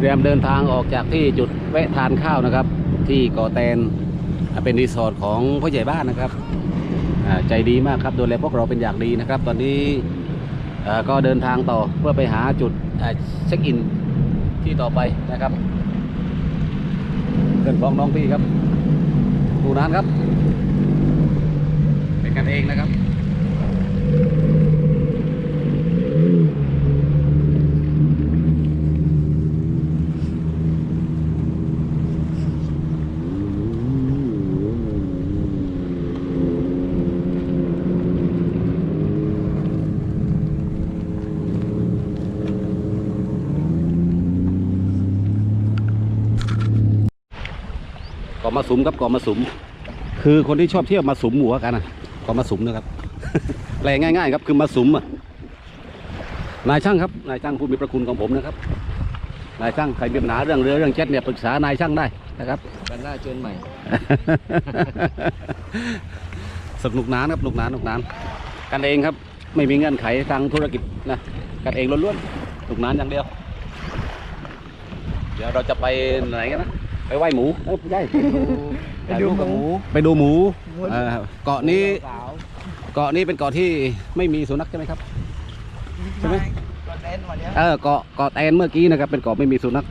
เตรียมเดินทางออกจากที่จุดแวะทานข้าวนะครับ ที่กาะแตนเป็นรีสอร์ทของพ่อใหญ่บ้านนะครับใจดีมากครับดูแลพวกเราเป็นอย่างดีนะครับ ตอนนี้ก็เดินทางต่อเพื่อไปหาจุดเช็คอินที่ต่อไปนะครับเพื่อนพ้องน้องพี่ครับดูนานครับ เป็นกันเองนะครับะมาสุมครับเกาะมาสุม คือคนที่ชอบเที่ยวมาสุมหัวกันนะเกาะมาสุมนะครับแปลง่าย ๆ ครับคือมาสุมอะนายช่างครับนายช่างผู้มีพระคุณของผมนะครับนายช่างใครมีปัญหาเรื่องเรือเรื่องเจ็ตเนี่ยปรึกษานายช่างได้นะครับกันหน้าเชิญใหม่ สนุกหนานครับสนุกหนานสนุกหนาน กันเองครับ ไม่มีเงื่อนไขทางธุรกิจนะกันเองล้วนๆสนุกหนานอย่างเดียว เดี๋ยวเราจะไปไหนกันนะ ไปไหว้หมูเอ้ยไม่ใช่ไปดูหมูไปดูหมูเอ่อเกาะนี้สาวเกาะนี้เป็นเกาะที่ไม่มีสุนัขใช่ไหมครับ ใช่ไหม ก็เต้นวันเนี้ยเออเกาะเกาะแตนเมื่อกี้นะครับ เป็นเกาะไม่มีสุนัข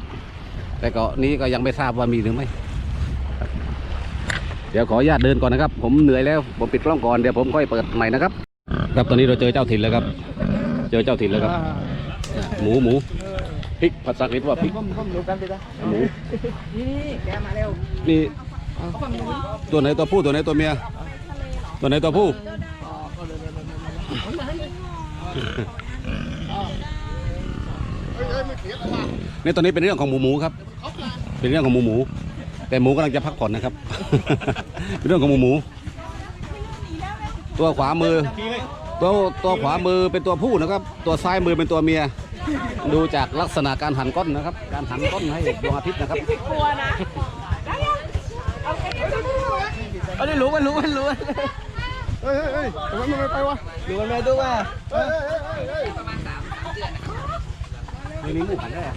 แต่เกาะนี้ก็ยังไม่ทราบว่ามีหรือไม่ครับเดี๋ยวขออนุญาตเดินก่อนนะครับ ผมเหนื่อยแล้วผมปิดกล้องก่อนเดี๋ยวผมค่อยเปิดใหม่นะครับ ครับตอนนี้เราเจอเจ้าถิ่นแล้วครับ เจอเจ้าถิ่นแล้วครับ หมูหมู พริกผัดสักนิดว่าพริกก้มก้มดูกันไปจ้ะหมูนี่แกมาเร็วนี่ตัวไหนตัวผู้ตัวไหนตัวเมีย ตัวไหนตัวผู้นี่ตอนนี้เป็นเรื่องของหมูหมูครับ เป็นเรื่องของหมูหมู แต่หมูกำลังจะพักผ่อนนะครับ เป็นเรื่องของหมูหมู ตัวขวามือ ตัวตัวขวามือเป็นตัวผู้นะครับ ตัวซ้ายมือเป็นตัวเมีย ดูจากลักษณะการหันก้นนะครับ การหันก้นให้ดวงอาทิตย์นะครับกลัวนะได้ยังเอาไปกันดูเอาได้รู้กันรู้กันรู้กันเฮ้ยเฮ้ยเฮ้ยทำไมมันไม่ไปวะรู้กันแม่ดูว่าเฮ้ยเฮ้ยเฮ้ยเฮ้ยไม่มีหมูหันได้อะ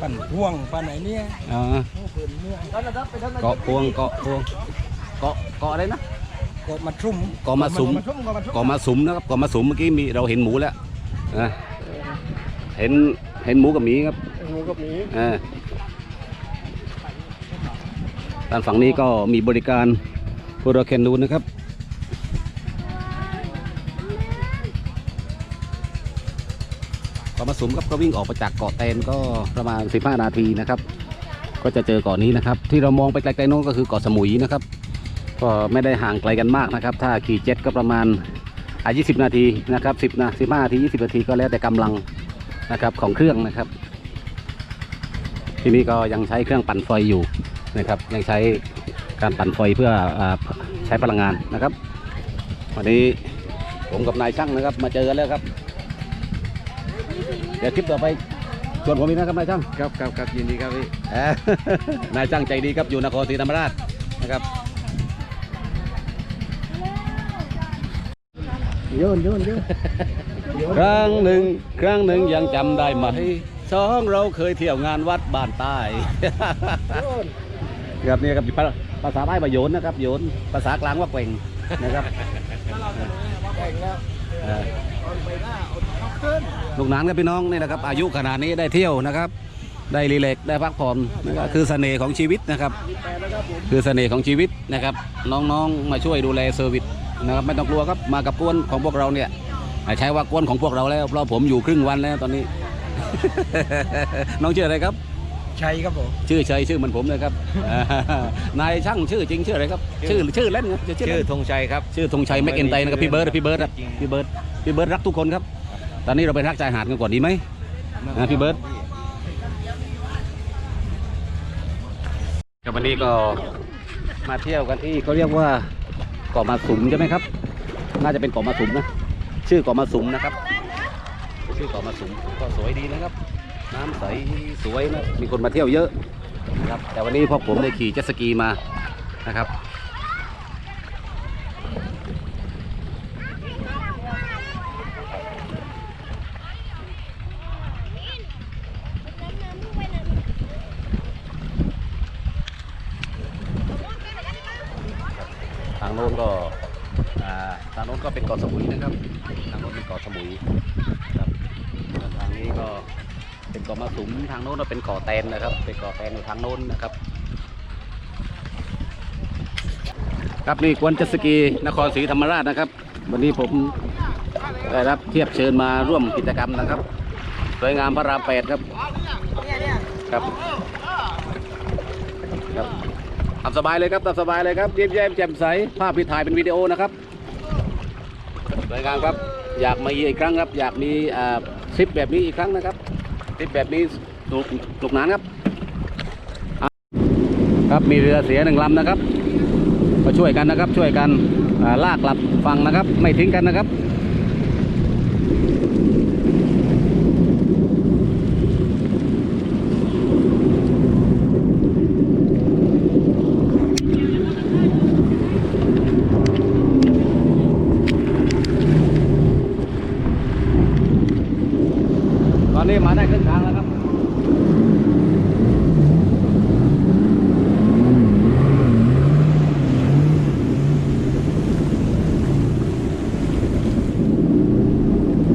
ปั่นพ่วงปั่นไหนเนี่ยอ่าแล้วนะครับไปท่านเกาะพวงเกาะพวงเกาะเกาะอะไรนะ กดมาชุ่มเกาะมาสุมมาชุ่มก็มาชุ่มเกาะมาสุมนะครับเกาะมาสุมเมื่อกี้มีเราเห็นหมูแล้วนะเห็นเห็นหมูกับหมีครับหมูกับหมีอ่าด้านฝั่งนี้ก็มีบริการโปรแคนนูนนะครับเกาะมาสุมครับก็วิ่งออกมาจากเกาะแตนก็ประมาณ 15 นาทีนะครับ ก็จะเจอเกาะนี้นะครับ ที่เรามองไปไกลๆโน้นก็คือเกาะสมุยนะครับ ก็ไม่ได้ห่างไกลกันมากนะครับ ถ้าขี่เจ็ตก็ประมาณอะ20นาทีนะครับ10นะ15นาที20 นาทีก็แล้วแต่กำลังนะครับของเครื่องนะครับ ที่นี่ก็ยังใช้เครื่องปั่นไฟอยู่นะครับ ยังใช้การปั่นไฟเพื่ออาใช้พลังงานนะครับ วันนี้ผมกับนายช่างนะครับ มาเจอกันแล้วครับ เดี๋ยวคลิปต่อไปชวนผมอีกนะครับนายช่างครับครับครับยินดีครับพี่เอ่อนายช่างใจดีครับอยู่นครศรีธรรมราชนะครับ โยนโยนโยนครั้งหนึ่งครั้งหนึ่งยังจำได้ไหมสองเราเคยเที่ยวงานวัดบ้านใต้ ครับนี่ครับภาภาษาใต้ว่าโยนนะครับโยนภาษากลางว่าเกว่งนะครับเออลูกหนานครับพี่น้องนี่นะครับ อายุขนาดนี้ได้เที่ยวนะครับ ได้รีเลกซ์ได้พักผ่อนนะครับคือเสน่ห์ของชีวิตนะครับ คือเสน่ห์ของชีวิตนะครับ น้องๆมาช่วยดูแลเซอร์วิส นะครับไม่ต้องกลัวครับมากับกวนของพวกเราเนี่ยใช้ว่ากวนของพวกเราแล้วเพราะผมอยู่ครึ่งวันแล้วตอนนี้ น้องชื่ออะไรครับชัยครับผมชื่อเฉยชื่อเหมือนผมเลยครับ นายช่างชื่อจริงชื่ออะไรครับ ชื่อชื่อเล่นครับชื่อชื่อเล่นธงชัยครับชื่อธงชัยแม็กเอนไตนะครับพี่เบิร์ดพี่เบิร์ดครับพี่เบิร์ดพี่เบิร์ดรักทุกคนครับ ตอนนี้เราไปรักชายหาดกันก่อนดีไหมนะพี่เบิร์ตกับวันนี้ก็มาเที่ยวกันที่เขาเรียกว่า เกาะมาสุมใช่ไหมครับ น่าจะเป็นเกาะมาสุมนะ ชื่อเกาะมาสุมนะครับ ชื่อเกาะมาสุมก็สวยดีนะครับ น้ำใสสวยนะ มีคนมาเที่ยวเยอะนะครับ แต่วันนี้พวกผมได้ขี่เจ็ตสกีมานะครับ นก็อ่าทางโน้นก็เป็นเกาะสมุยนะครับทางโน้นเป็นเกาะสมุยครับทางนี้ก็เป็นเกาะมะสุมทางโน้นก็เป็นเกาะแตนนะครับ เป็นเกาะแตนอยู่ทางโน้นนะครับ ครับนี่กวนจัสกีนครศรีธรรมราชนะครับ วันนี้ผมได้รับเทียบเชิญมาร่วมกิจกรรมนะครับสวยงามพระรามแปดครับครับ ทำสบายเลยครับทำสบายเลยครับเยี่ยมแย้มแจ่มใสภาพที่ถ่ายเป็นวิดีโอนะครับสวยงามครับ อยากมาอีกครั้งครับ อยากมีอ่าทริปแบบนี้อีกครั้งนะครับทริปแบบนี้สนุกสนุกนานครับ ครับมีเรือเสียหนึ่งลำนะครับมาช่วยกันนะครับช่วยกันลากกลับฝั่งนะครับ ไม่ทิ้งกันนะครับ ตอนนี้มาได้ครึ่งทางแล้วครับ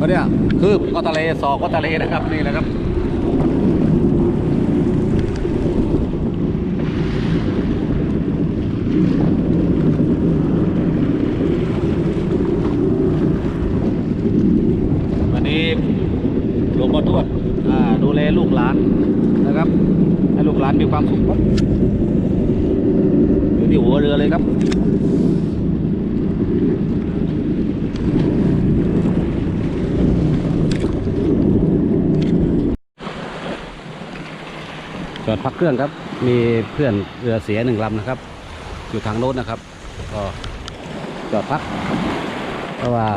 เนี่ยคืบก็ทะเลสอกก็ทะเลนะครับนี่แหละครับวันนี้หลวงพ่อทวดดูแลลูกหลานนะครับให้ลูกหลานมีความสุขครับอยู่ที่หัวเรือเลยครับ จอดพักเครื่องครับ มีเพื่อนเรือเสียหนึ่งลำนะครับ อยู่ทางโน้นนะครับ ก็จอดพัก เพราะว่า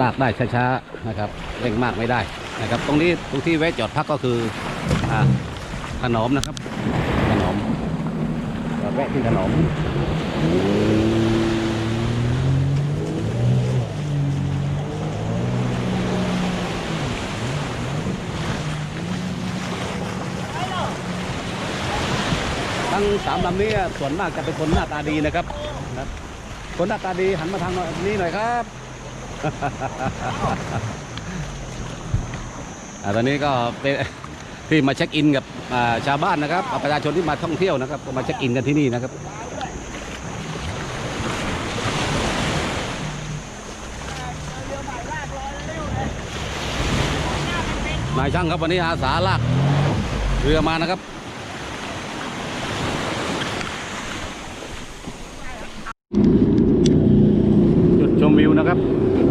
ลากได้ช้าๆนะครับเร่งมากไม่ได้นะครับ ตรงนี้ตรงที่แวะจอดพักก็คืออขนมนะครับ ขนมจอดแวะที่ขนอม ทั้งสามลำนี้ส่วนมากจะเป็นคนหน้าตาดีนะครับนะคนหน้าตาดีหันมาทางนี้หน่อยครับอ่าตอนนี้ก็เป็นที่มาเช็คอินกับชาวบ้านนะครับประชาชนที่มาท่องเที่ยวนะครับก็มาเช็คอินกันที่นี่นะครับนายช่างครับวันนี้อาสาลากเรือมานะครับ จุดชมวิว นะครับ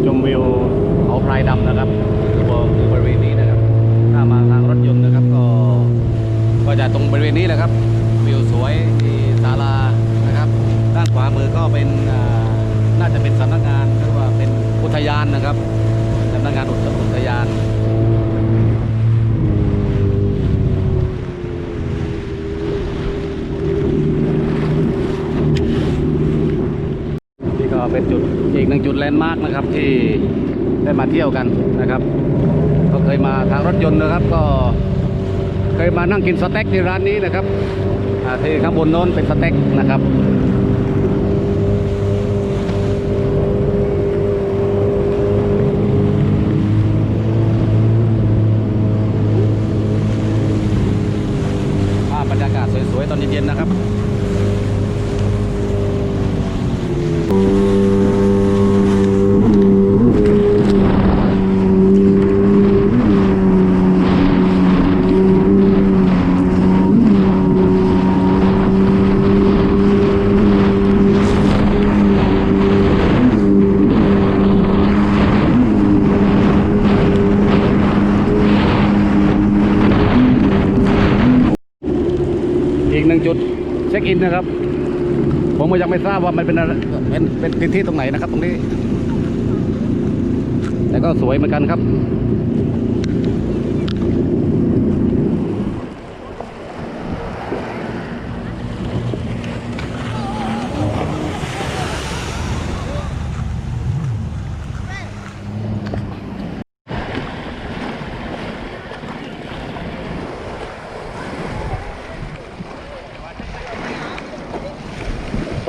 ชมวิวเขาพรายดำนะครับตัวบริเวณนี้นะครับ ถ้ามาทางรถยนต์นะครับ ก็ก็จะตรงบริเวณนี้แหละครับ วิวสวยที่ศาลานะครับ ด้านขวามือก็เป็นน่าจะเป็นสำนักงานหรือว่าเป็นอุทยานนะครับสำนักงานอุทยาน นี่ ก็เป็นจุดอีกหนึ่งจุดแลนด์มาร์กนะครับที่ได้มาเที่ยวกันนะครับ ก็เคยมาทางรถยนต์นะครับ ก็เคยมานั่งกินสเต็กที่ร้านนี้นะครับที่ข้างบนโน้นเป็นสเต็กนะครับภาพบรรยากาศสวยๆตอนเย็นๆนะครับ อีก หนึ่งจุดเช็คอินนะครับ ผมก็ยังไม่ทราบว่ามันเป็นเป็นเป็นที่ตรงไหนนะครับ ตรงนี้ แต่ก็สวยเหมือนกันครับ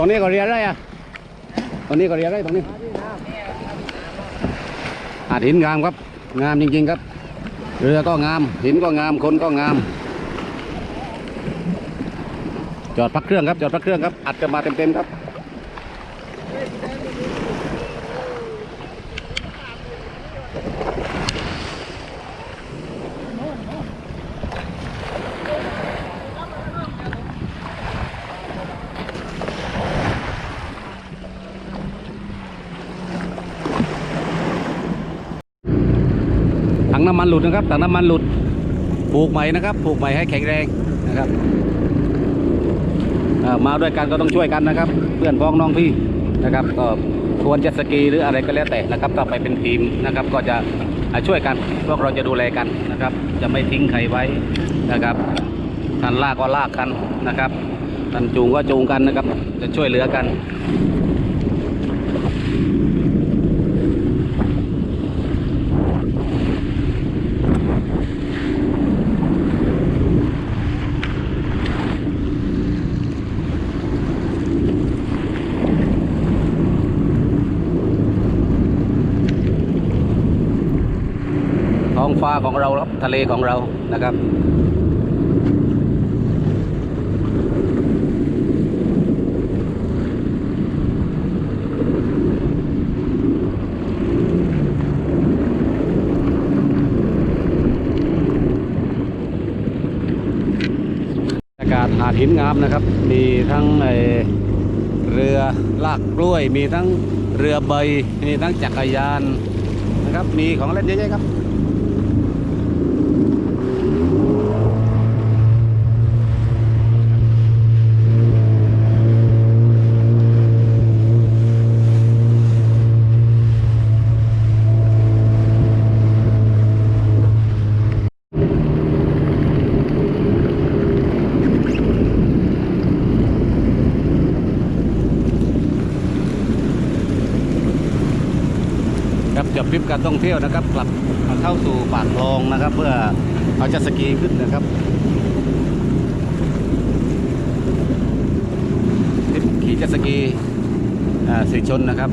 ตรงนี้ก็เรียนอะไรอะตอนนี้ก็เรียกได้ตรงนี้หาหินงามครับ งามจริงๆครับ เรือก็งาม หินก็งาม คนก็งาม จอดพักเครื่องครับ จอดพักเครื่องครับ อัดกันมาเต็มๆครับ น้ำมันหลุดนะครับถังน้ำมันหลุดปลูกใหม่นะครับปลูกใหม่ให้แข็งแรงนะครับมาด้วยกันก็ต้องช่วยกันนะครับ เพื่อนพ้องน้องพี่นะครับ ก็ควรจะสกีหรืออะไรก็แล้วแต่นะครับถ้าไปเป็นทีมนะครับ ก็จะช่วยกันพวกเราจะดูแลกันนะครับ จะไม่ทิ้งใครไว้นะครับท่านลากก็ลากกันนะครับท่านจูงก็จูงกันนะครับ จะช่วยเหลือกัน องฟ้าของเราครับทะเลของเรานะครับอากาศหาดหินงามนะครับ มีทั้งเอ่อเรือลากกล้วย มีทั้งเรือใบ มีทั้งจักรยานนะครับ มีของเล่นเยอะแยะครับ ทริปการท่องเที่ยวนะครับ กลับเข้าสู่ปากคลองนะครับ เพื่อเอาจัสกีขึ้นนะครับทริปขี่จัสกีอ่าสีชนนะครับ